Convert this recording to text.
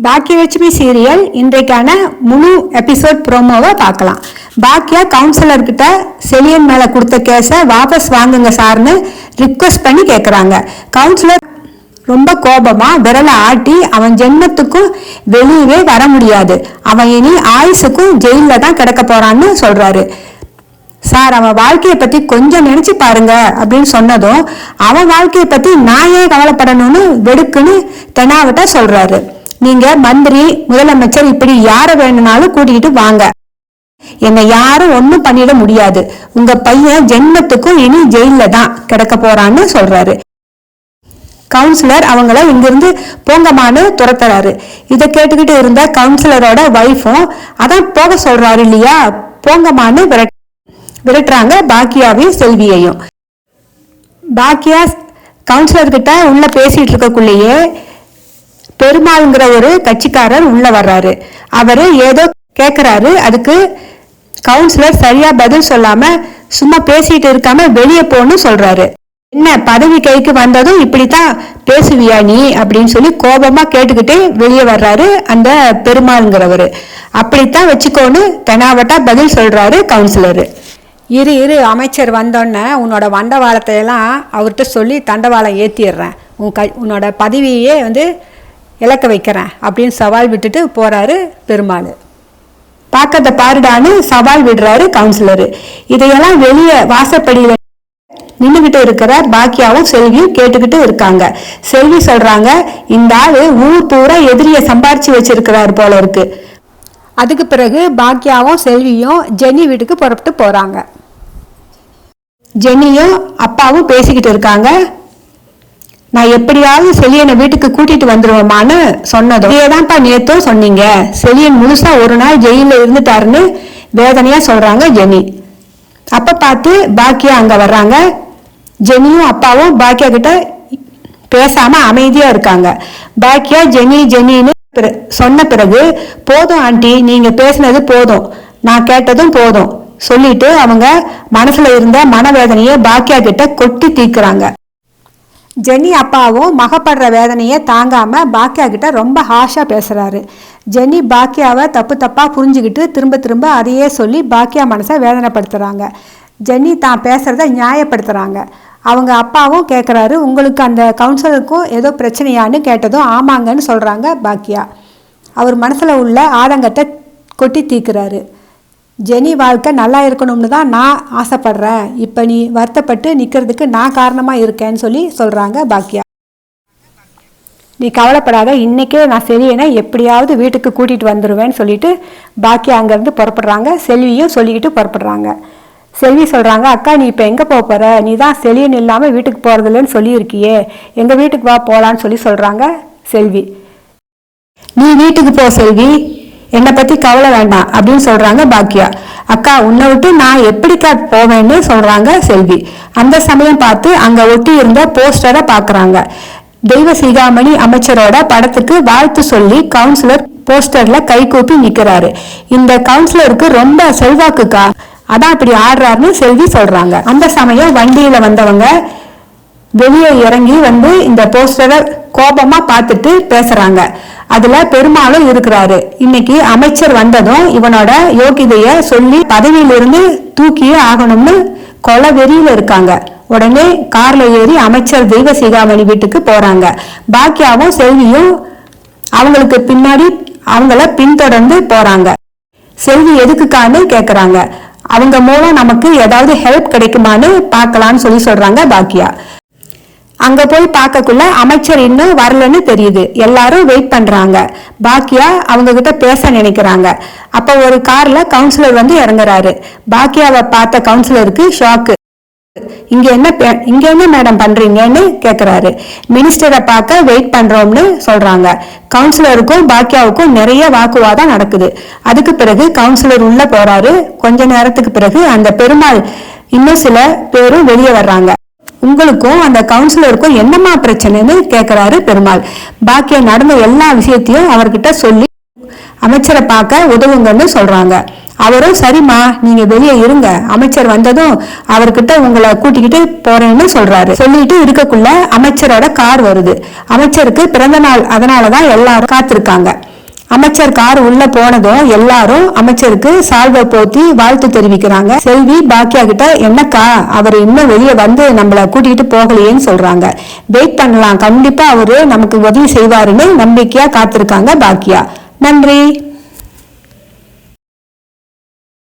Baakiyalakshmi serial இன்றைக்கான முழு episode ப்ரோமோவை பார்க்கலாம். பாக்கியா கவுன்சிலர்கிட்ட செலியன் மேலே கொடுத்த கேஸை வாபஸ் வாங்குங்க சார்னு ரிக்வெஸ்ட் பண்ணி கேட்குறாங்க கவுன்சிலர் ரொம்ப கோபமாக விரலை ஆட்டி அவன் ஜென்மத்துக்கும் வெளியவே வர முடியாது. அவன் இனி ஆயுசுக்கும் ஜெயிலில் தான் கிடக்க போறான்னு சொல்கிறாரு சார் அவன் வாழ்க்கையை பற்றி கொஞ்சம் நினச்சி பாருங்க அப்படின்னு சொன்னதும் அவன் வாழ்க்கையை பற்றி நான் ஏன் கவலைப்படணும்னு வெடுக்குன்னு தெனாவட்டா சொல்கிறாரு நீங்க மந்திரி முதலமைச்சர் இப்படி யார வேணும்னாலும் கூட்டிகிட்டு வாங்க. என்னை யாரும் ஒண்ணும் பண்ணிட முடியாது. உங்க பையன் ஜென்மத்துக்கும் இனி ஜெயில தான் கிடக்க போறான்னு சொல்றாரு. கவுன்சிலர் அவங்கள இங்கிருந்து போங்கமான்னு துரத்துறாரு. இதை கேட்டுக்கிட்டு இருந்த கவுன்சிலரோட ஒய்ஃபும் அதான் போக சொல்றாரு இல்லையா? போங்கமான்னு விரட் விரட்டுறாங்க பாக்கியாவையும் செல்வியையும். பாக்கியா கவுன்சிலர் கிட்ட உள்ள பேசிட்டு இருக்கக்குள்ளேயே பெருமாள்ங்கிற ஒரு கட்சிக்காரர் உள்ள வர்றாரு. அவரு ஏதோ கேக்குறாரு. அதுக்கு கவுன்சிலர் சரியா பதில் சொல்லாம சும்மா பேசிட்டு இருக்காம வெளியே போன்னு சொல்றாரு. என்ன பதவி கைக்கு வந்ததும் இப்படித்தான் பேசுவியா நீ? அப்படின்னு சொல்லி கோபமா கேட்டுக்கிட்டே வெளியே வர்றாரு அந்த பெருமாள்ங்கிறவரு. அப்படித்தான் வச்சுக்கோன்னு தெனாவட்டா பதில் சொல்றாரு கவுன்சிலரு இரு இரு அமைச்சர் வந்தோடனே உன்னோட வண்டவாளத்தையெல்லாம் அவர்கிட்ட சொல்லி தண்டவாளம் ஏற்றிடுறேன் உன் க உன்னோட பதவியே வந்து இழக்க வைக்கிறேன் அப்படின்னு சவால் விட்டுட்டு போறாரு பெருமாள். பார்க்கத்தை பாருடான்னு சவால் விடுறாரு கவுன்சிலரு இதையெல்லாம் வெளியே வாசப்படியில் நின்றுகிட்டு இருக்கிற பாக்கியாவும் செல்வியும் கேட்டுக்கிட்டு இருக்காங்க. செல்வி சொல்றாங்க இந்த ஆளு ஊர் பூரா எதிரிய சம்பாரிச்சு வச்சிருக்கிறாரு போல இருக்கு. அதுக்கு பிறகு பாக்கியாவும் செல்வியும் ஜெனி வீட்டுக்கு புறப்பட்டு போறாங்க. ஜென்னியும் அப்பாவும் பேசிக்கிட்டு இருக்காங்க. நான் எப்படியாவது செலியனை வீட்டுக்கு கூட்டிட்டு வந்துருவோமான்னு சொன்னதும் இதேதான்ப்பா நேத்தும் சொன்னீங்க? செலியன் முழுசா ஒரு நாள் ஜெயில இருந்துட்டாருன்னு வேதனையா சொல்றாங்க ஜெனி. அப்ப பார்த்து பாக்கியா அங்க வர்றாங்க. ஜெனியும் அப்பாவும் பாக்கியா கிட்ட பேசாம அமைதியா இருக்காங்க. பாக்கியா ஜெனி ஜெனின்னு பிற- சொன்ன பிறகு போதும் ஆண்டி நீங்க பேசினது போதும். நான் கேட்டதும் போதும். சொல்லிட்டு அவங்க மனசுல இருந்த மனவேதனையை பாக்கியா கிட்ட கொட்டி தீக்குறாங்க. ஜெனி அப்பாவும் மகப்படுற வேதனையை தாங்காமல் பாக்கியா கிட்ட ரொம்ப ஹாஷாக பேசுகிறாரு ஜெனி பாக்கியாவை தப்பு தப்பாக புரிஞ்சுக்கிட்டு திரும்ப திரும்ப அதையே சொல்லி பாக்கியா மனசை வேதனைப்படுத்துகிறாங்க ஜெனி தான் பேசுகிறத நியாயப்படுத்துகிறாங்க அவங்க அப்பாவும் கேட்குறாரு உங்களுக்கு அந்த கவுன்சிலருக்கும் ஏதோ பிரச்சனையான்னு கேட்டதும் ஆமாங்கன்னு சொல்கிறாங்க பாக்கியா அவர் மனசில் உள்ள ஆதங்கத்தை கொட்டி தீக்குறாரு. ஜெனி வாழ்க்கை நல்லா இருக்கணும்னு தான் நான் ஆசைப்படுறேன். இப்போ நீ வருத்தப்பட்டு நிற்கிறதுக்கு நான் காரணமாக இருக்கேன்னு சொல்லி சொல்கிறாங்க பாக்கியா. நீ கவலைப்படாத இன்னைக்கே நான் செலியனை எப்படியாவது வீட்டுக்கு கூட்டிகிட்டு வந்துடுவேன்னு சொல்லிட்டு பாக்கியா அங்கேருந்து புறப்படுறாங்க. செல்வியும் சொல்லிக்கிட்டு புறப்படுறாங்க. செல்வி சொல்கிறாங்க அக்கா நீ இப்போ எங்கே போக போகிற நீ தான் செலியன் இல்லாமல் வீட்டுக்கு போகிறதில்லன்னு சொல்லியிருக்கியே. எங்கள் வீட்டுக்கு வா போகலான்னு சொல்லி சொல்கிறாங்க செல்வி. நீ வீட்டுக்கு போ செல்வி. என்னை பத்தி கவலை வேண்டாம் அப்படின்னு சொல்றாங்க பாக்கியா அக்கா உன்னை விட்டு நான் எப்படிக்கா போவேன்னு சொல்றாங்க செல்வி. அந்த சமயம் பார்த்து அங்க ஒட்டி இருந்த போஸ்டரை பாக்குறாங்க. தெய்வ சிகாமணி அமைச்சரோட படத்துக்கு வாழ்த்து சொல்லி கவுன்சிலர் போஸ்டர்ல கை கூப்பி நிக்கிறாரு. இந்த கவுன்சிலருக்கு ரொம்ப செல்வாக்குக்கா. அதான் அப்படி ஆடுறாருன்னு செல்வி சொல்றாங்க. அந்த சமயம் வண்டியில வந்தவங்க வெளியே இறங்கி வந்து இந்த போஸ்டரை கோபமா பார்த்துட்டு பேசுறாங்க. அதுல பெருமாளும் இருக்கிறாரு. இன்னைக்கு அமைச்சர் வந்ததும் இவனோட யோகிதைய சொல்லி பதவியிலிருந்து தூக்கியே ஆகணும்னு கொலை வெறியில இருக்காங்க. உடனே கார்ல ஏறி அமைச்சர் தெய்வசிகாமணி வீட்டுக்கு போறாங்க. பாக்கியாவும் செல்வியும் அவங்களுக்கு பின்னாடி அவங்கள பின்தொடர்ந்து போறாங்க. செல்வி எதுக்குக்கான்னு கேக்குறாங்க. அவங்க மூலம் நமக்கு ஏதாவது ஹெல்ப் கிடைக்குமான்னு பார்க்கலான்னு சொல்லி சொல்றாங்க பாக்கியா அங்க போய் பார்க்கக்குள்ள அமைச்சர் இன்னும் வரலன்னு தெரியுது. எல்லாரும் வெயிட் பண்றாங்க. பாக்கியா அவங்க கிட்ட பேச நினைக்கிறாங்க. அப்ப ஒரு கார்ல கவுன்சிலர் வந்து இறங்குறாரு. பாக்கியாவை பார்த்த கவுன்சிலருக்கு ஷாக்கு இங்க என்ன பே- இங்க என்ன மேடம் பண்றீங்கன்னு கேக்குறாரு. மினிஸ்டரை பார்க்க வெயிட் பண்றோம்னு சொல்றாங்க. கவுன்சிலருக்கும் பாக்கியாவுக்கும் நிறைய வாக்குவாதம் நடக்குது. அதுக்கு பிறகு கவுன்சிலர் உள்ள போறாரு. கொஞ்ச நேரத்துக்கு பிறகு அந்த பெருமாள் இன்னும் சில பேரும் வெளியே வர்றாங்க. உங்களுக்கும் அந்த கவுன்சிலருக்கும் என்னம்மா பிரச்சனைன்னு கேட்கிறாரு பெருமாள். பாக்கியா நடந்த எல்லா விஷயத்தையும் அவர்கிட்ட சொல்லி அமைச்சரை பார்க்க உதவுங்கன்னு சொல்றாங்க. அவரும் சரிம்மா நீங்க வெளியே இருங்க. அமைச்சர் வந்ததும் அவர்கிட்ட உங்களை கூட்டிக்கிட்டு போறேன்னு சொல்றாரு. சொல்லிட்டு இருக்கக்குள்ள அமைச்சரோட கார் வருது. அமைச்சருக்கு பிறந்த நாள் அதனாலதான் எல்லாரும் காத்திருக்காங்க. அமைச்சர் கார் உள்ள போனதும் எல்லாரும் அமைச்சருக்கு சால்வை போத்தி வாழ்த்து தெரிவிக்கிறாங்க. செல்வி பாக்கியா கிட்ட என்னக்கா அவர் இன்னும் வெளியே வந்து நம்மள கூட்டிகிட்டு போகலையேன்னு சொல்றாங்க. வெயிட் பண்ணலாம். கண்டிப்பா அவரு நமக்கு உதவி செய்வாருன்னு நம்பிக்கையா காத்திருக்காங்க பாக்கியா நன்றி.